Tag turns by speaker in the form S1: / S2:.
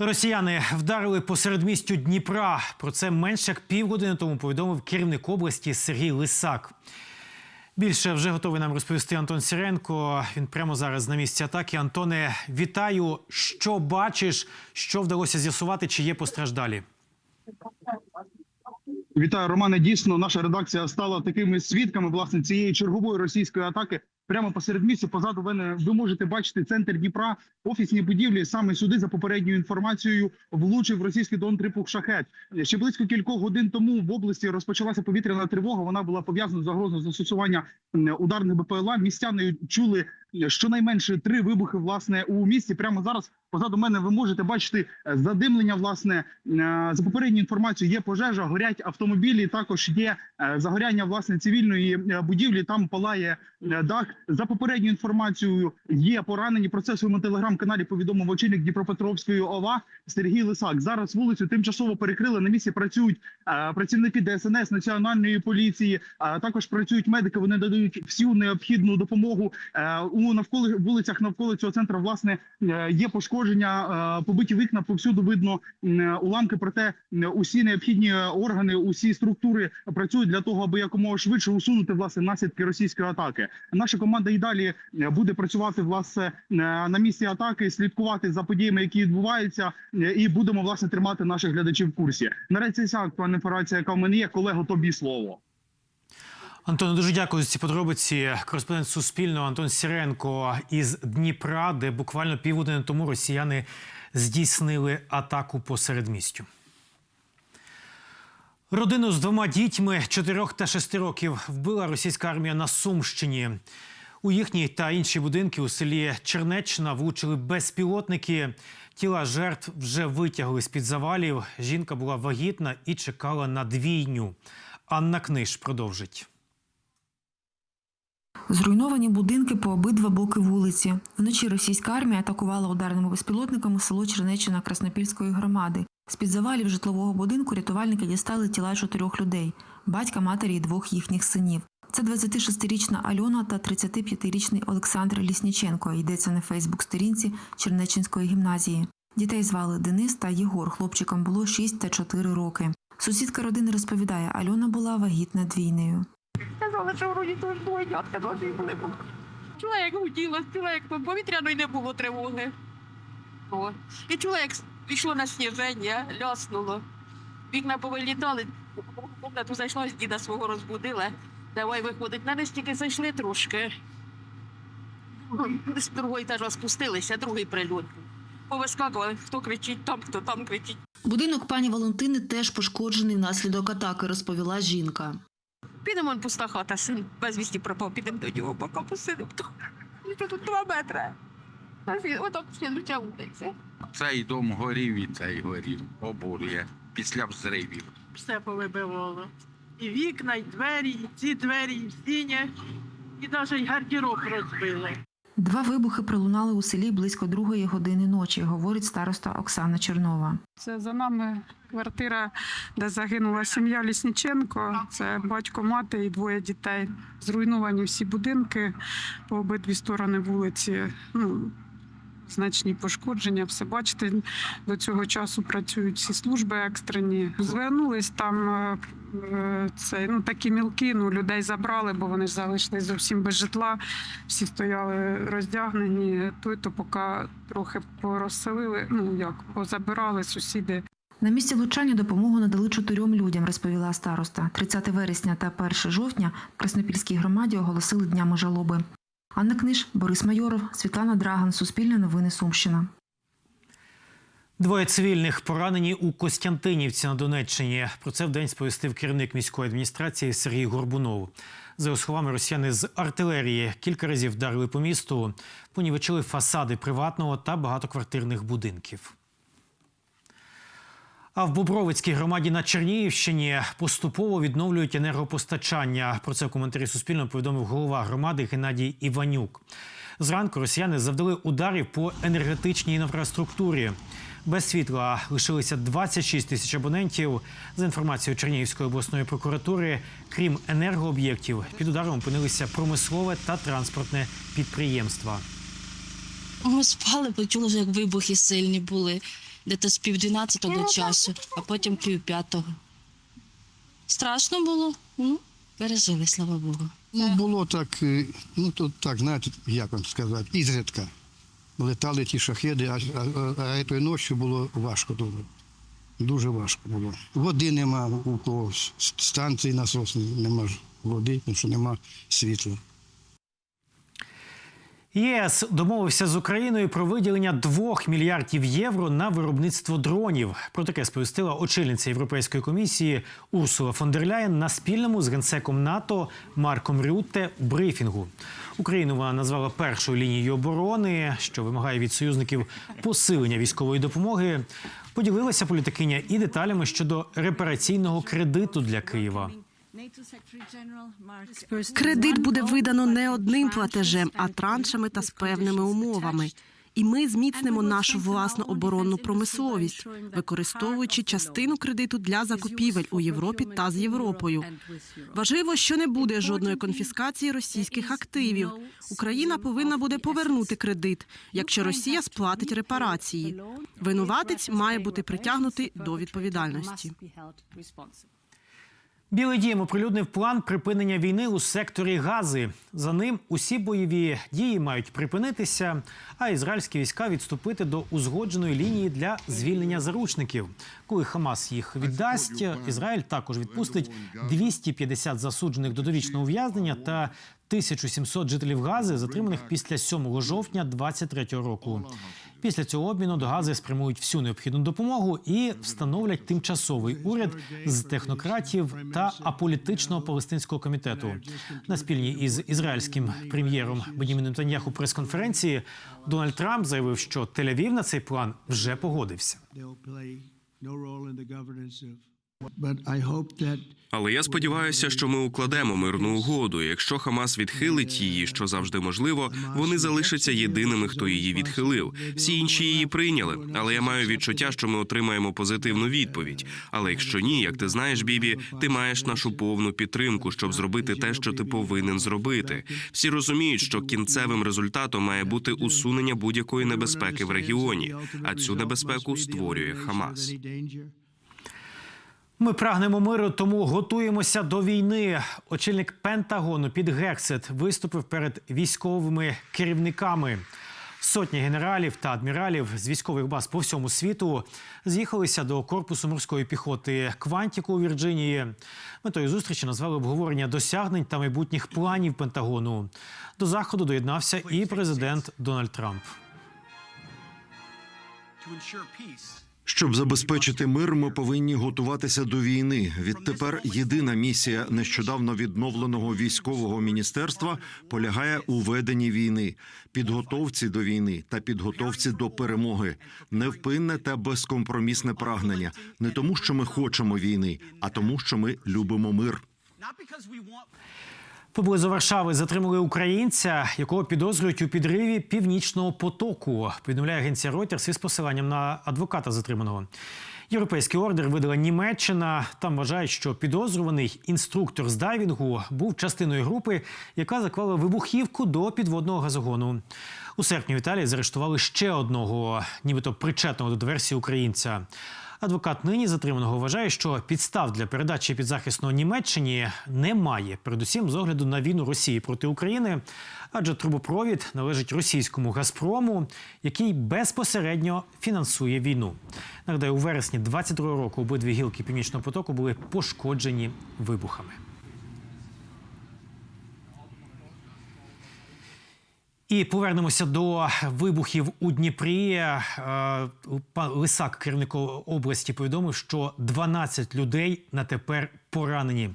S1: Росіяни вдарили по середмістю Дніпра. Про це менше як півгодини тому повідомив керівник області Сергій Лисак. Більше вже готовий нам розповісти Антон Сіренко. Він прямо зараз на місці атаки. Антоне, вітаю. Що бачиш? Що вдалося з'ясувати? Чи є постраждалі?
S2: Вітаю, Романе. Дійсно, наша редакція стала такими свідками власне цієї чергової російської атаки. Прямо посеред місця позаду мене ви можете бачити центр Дніпра, офісні будівлі. Саме сюди, за попередньою інформацією, влучив російський дон трипух шахет. Ще близько кількох годин тому в області розпочалася повітряна тривога. Вона була пов'язана з загрозою застосування ударних БПЛА. Містяни чули щонайменше три вибухи власне у місті. Прямо зараз позаду мене ви можете бачити е, задимлення. Власне Е, за попередньою інформацією, є пожежа, горять автомобілі. Також є е, загоряння власне цивільної е, будівлі. Там палає е, дах. За попередньою інформацією, є поранені. Про це своєму телеграм-каналі повідомив очільник Дніпропетровської ОВА Сергій Лисак. Зараз вулицю тимчасово перекрили. На місці працюють е, працівники ДСНС, національної поліції. Також працюють медики. Вони надають всю необхідну допомогу. Е, У навколо вулицях навколо цього центру власне е, є пошкодження, е, побиті вікна. Повсюду видно уламки. Проте усі необхідні органи, усі структури працюють для того, аби якомога швидше усунути власне наслідки російської атаки. Наша команда і далі е, буде працювати власне е, на місці атаки, слідкувати за подіями, які відбуваються, е, і будемо власне тримати наших глядачів в курсі. Наразі ця актуальна інформація, яка в мене є. Колего, тобі слово.
S1: Антоне, дуже дякую за ці подробиці. Кореспондент Суспільного Антон Сіренко із Дніпра, де буквально півгодини тому росіяни здійснили атаку по середмістю. Родину з двома дітьми 4 та 6 років вбила російська армія на Сумщині. У їхні та інші будинки у селі Чернеччина влучили безпілотники. Тіла жертв вже витягли з під завалів. Жінка була вагітна і чекала на двійню. Анна Книж продовжить.
S3: Зруйновані будинки по обидва боки вулиці. Вночі російська армія атакувала ударними безпілотниками село Чернеччина Краснопільської громади. З-під завалів житлового будинку рятувальники дістали тіла чотирьох людей батька, матері і двох їхніх синів. Це 26-річна Альона та 35-річний Олександр Лісніченко. Йдеться на Фейсбук-сторінці Чернеччинської гімназії. Дітей звали Денис та Єгор. Хлопчикам було 6 та 4 роки. Сусідка родини розповідає, Альона була вагітна двійнею.
S4: Сказали, що вроді теж двойнятка должні були бути. Чула, як гуділо, чула, як повітряної не було тривоги. О. І чула, як пішло на сніження, ляснуло. Вікна повилітали, в комнату зайшла, діда свого розбудила. Давай виходить. На нас тільки зайшли трошки. З другого етажа спустилися, другий прильот. Повискакували, хто кричить там, хто там кричить.
S3: Будинок пані Валентини теж пошкоджений внаслідок атаки, розповіла жінка.
S4: Підемо он пуста хата, син безвісті пропав, підемо до нього, поки посидимо. Ну, тут два метри. Отак слідуюча вулиця.
S5: Цей дом горів і цей горів. Обурює після взривів.
S6: все повибивало. І вікна, і двері, і ці двері, і стіні, і навіть гардероб розбили.
S3: Два вибухи пролунали у селі близько другої години ночі, говорить староста Оксана Чернова.
S7: Це за нами квартира, де загинула сім'я Лісніченко. Це батько, мати і двоє дітей. Зруйновані всі будинки по обидві сторони вулиці. Ну, значні пошкодження. Все бачите, до цього часу працюють всі служби екстрені. Звернулись там. е, е, Це ну такі мілки. Ну людей забрали, бо вони ж залишились зовсім без житла. Всі стояли роздягнені. Той то поки трохи порозселили. Ну як позабирали сусіди
S3: На місці влучання допомогу надали чотирьом людям, розповіла староста. 30 вересня та 1 жовтня в Краснопільській громаді оголосили днями жалоби. Анна Книж, Борис Майоров, Світлана Драган, Суспільне новини Сумщина.
S1: Двоє цивільних поранені у Костянтинівці на Донеччині. Про це вдень сповістив керівник міської адміністрації Сергій Горбунов. За його словами, росіяни з артилерії кілька разів вдарили по місту, понівечили фасади приватного та багатоквартирних будинків. А в Бобровицькій громаді на Чернігівщині поступово відновлюють енергопостачання. Про це в коментарі Суспільного повідомив голова громади Геннадій Іванюк. Зранку росіяни завдали ударів по енергетичній інфраструктурі. Без світла лишилися 26 тисяч абонентів. За інформацією Чернігівської обласної прокуратури, крім енергооб'єктів, під ударом опинилися промислове та транспортне підприємства.
S8: Ми спали, почули, як вибухи сильні були. Десь з пів дванадцятого часу, а потім пів п'ятого. Страшно було, ну, пережили, слава Богу.
S9: Ну, було так, е, ну то так, знаєте, як вам сказати, ізредка. Летали ті шахеди, а, а, а, а ночі було важко дуже. Дуже важко було. Води нема у когось, станції насосні нема води, тому що нема світла.
S1: ЄС домовився з Україною про виділення 2 мільярдів євро на виробництво дронів. Про таке сповістила очільниця Європейської комісії Урсула фон дер Ляєн на спільному з генсеком НАТО Марком Рютте брифінгу. Україну вона назвала першою лінією оборони, що вимагає від союзників посилення військової допомоги. Поділилася політикиня і деталями щодо репараційного кредиту для Києва.
S10: Кредит буде видано не одним платежем, а траншами та з певними умовами. І ми зміцнимо нашу власну оборонну промисловість, використовуючи частину кредиту для закупівель у Європі та з Європою. Важливо, що не буде жодної конфіскації російських активів. Україна повинна буде повернути кредит, якщо Росія сплатить репарації. Винуватець має бути притягнутий до відповідальності.
S1: Білий дім оприлюднив план припинення війни у секторі Гази. За ним усі бойові дії мають припинитися, а ізраїльські війська відступити до узгодженої лінії для звільнення заручників. Коли Хамас їх віддасть, Ізраїль також відпустить 250 засуджених до довічного ув'язнення та 1700 жителів Гази, затриманих після 7 жовтня 2023 року. Після цього обміну до Гази спрямують всю необхідну допомогу і встановлять тимчасовий уряд з технократів та аполітичного палестинського комітету. На спільній із ізраїльським прем'єром Беніміном Таньяху прес-конференції Дональд Трамп заявив, що Тель-Авів на цей план вже погодився.
S11: Але я сподіваюся, що ми укладемо мирну угоду. Якщо Хамас відхилить її, що завжди можливо, вони залишаться єдиними, хто її відхилив. Всі інші її прийняли. Але я маю відчуття, що ми отримаємо позитивну відповідь. Але якщо ні, як ти знаєш, Бібі, ти маєш нашу повну підтримку, щоб зробити те, що ти повинен зробити. Всі розуміють, що кінцевим результатом має бути усунення будь-якої небезпеки в регіоні, а цю небезпеку створює Хамас.
S1: Ми прагнемо миру, тому готуємося до війни. Очільник Пентагону під Гексет виступив перед військовими керівниками. Сотні генералів та адміралів з військових баз по всьому світу з'їхалися до корпусу морської піхоти Квантіку у Вірджинії. Метою зустрічі назвали обговорення досягнень та майбутніх планів Пентагону. До заходу доєднався і президент Дональд Трамп.
S12: Щоб забезпечити мир, ми повинні готуватися до війни. Відтепер єдина місія нещодавно відновленого військового міністерства полягає у веденні війни, підготовці до війни та підготовці до перемоги. Невпинне та безкомпромісне прагнення не тому, що ми хочемо війни, а тому, що ми любимо мир.
S1: Поблизу Варшави затримали українця, якого підозрюють у підриві північного потоку. Повідомляє агенція Reuters із посиланням на адвоката затриманого. Європейський ордер видала Німеччина. Там вважають, що підозрюваний інструктор з дайвінгу був частиною групи, яка заклала вибухівку до підводного газогону. У серпні в Італії заарештували ще одного, нібито причетного до диверсії українця. Адвокат нині затриманого вважає, що підстав для передачі підзахисного Німеччині немає, передусім з огляду на війну Росії проти України, адже трубопровід належить російському Газпрому, який безпосередньо фінансує війну. Нагадаю, у вересні 22 року обидві гілки північного потоку були пошкоджені вибухами. І повернемося до вибухів у Дніпрі. Е, Лисак, керівник області, повідомив, що 12 людей на тепер поранені.